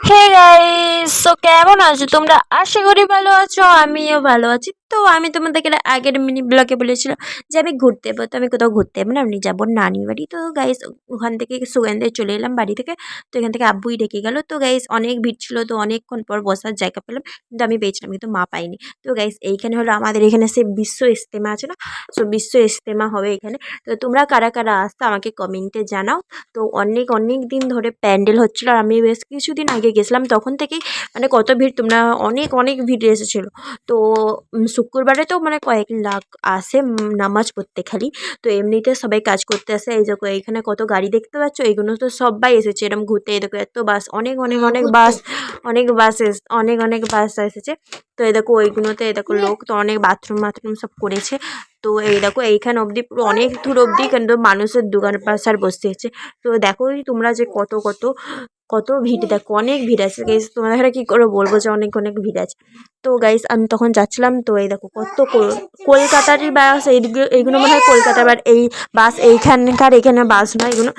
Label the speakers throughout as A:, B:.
A: Hey guys so কেমন আছো? তোমরা আশা করি ভালো আছো আমিও ভালো আছি। তো আমি তোমাদেরকে আগের মিনি ব্লগে বলেছিলাম যে আমি ঘুরতে যাব, তো আমি কোথাও ঘুরতে যাব না, আমি যাব নানি বাড়ি। তো গাইস ওখান থেকে সুগন্ধে চলে এলাম বাড়ি থেকে, তো এখান থেকে আব্বুই ডেকে গেল। তো গাইস অনেক ভিড় ছিল, তো অনেকক্ষণ পর বসার জায়গা পেলাম, কিন্তু আমি পেয়েছিলাম, কিন্তু মা পাইনি। তো গাইস এইখানে হলো আমাদের এখানে সে বিশ্ব ইস্তেমা আছে না? সো বিশ্ব ইস্তেমা হবে এখানে। তো তোমরা কারা কারা আসতো আমাকে কমেন্টে জানাও। তো অনেক অনেক দিন ধরে প্যান্ডেল হচ্ছিল, আর আমি বেশ কিছুদিন আগে গেছিলাম, তখন থেকেই মানে কত ভিড় তোমরা, অনেক অনেক ভিড় এসেছিল। তো শুক্রবারে তো মানে কয়েক লাখ আসে নামাজ পড়তে খালি। তো এমনিতে সবাই কাজ করতে আসে। এই দেখো এইখানে কত গাড়ি দেখতে পাচ্ছ? এইগুলো তো সবাই এসেছে। এরকম ঘুরতে এই দেখো এত বাস অনেক অনেক অনেক বাস অনেক বাস এস অনেক অনেক বাস এসেছে। তো এই দেখো ওইগুলোতে এই দেখো লোক তো অনেক বাথরুম বাথরুম সব করেছে। তো এই দেখো এইখান অবধি পুরো অনেক দূর অবধি কিন্তু মানুষের দোকান পাশার বসেছে তো দেখোই তোমরা যে কত কত কত ভিড় দেখো অনেক ভিড় আছে। তোমাদের কী করে বলব যে অনেক অনেক ভিড় আছে। তো গাইস আমি তখন যাচ্ছিলাম, তো এই দেখো কত কলকাতারই বাস এইগুলো এইগুলো মনে হয় কলকাতার বাট এই বাস এইখানকার, এখানে বাস নয়, এগুলো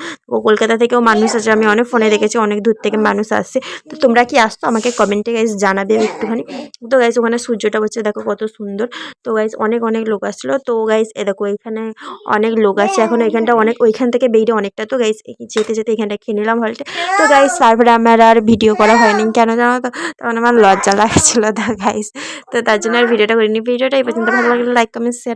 A: কলকাতা থেকেও মানুষ আছে আমি অনেক ফোনে দেখেছি, অনেক দূর থেকে মানুষ আসছে তো তোমরা কি আসতো আমাকে কমেন্টে গাইস জানাবে একটুখানি। তো গাইস ওখানে সূর্যটা হচ্ছে দেখো কত সুন্দর। তো গাইস অনেক অনেক লোক আসছিল। তো গাইস এ দেখো এখানে অনেক লোক আছে এখন এখানটা অনেক, ওইখান থেকে বেরিয়ে অনেকটা তো গাইস যেতে যেতে এখানটা খেয়ে নিলাম হলটে তো গাইস তারপরে আমার আর ভিডিও করা হয়নি। কেন জানো তো? তখন আমার লজ্জা লাগছিল তো গাইস তো তার জন্য আর ভিডিওটা করিনি। ভিডিওটা এই পর্যন্ত। ভালো লাগলে লাইক কমেন্ট শেয়ার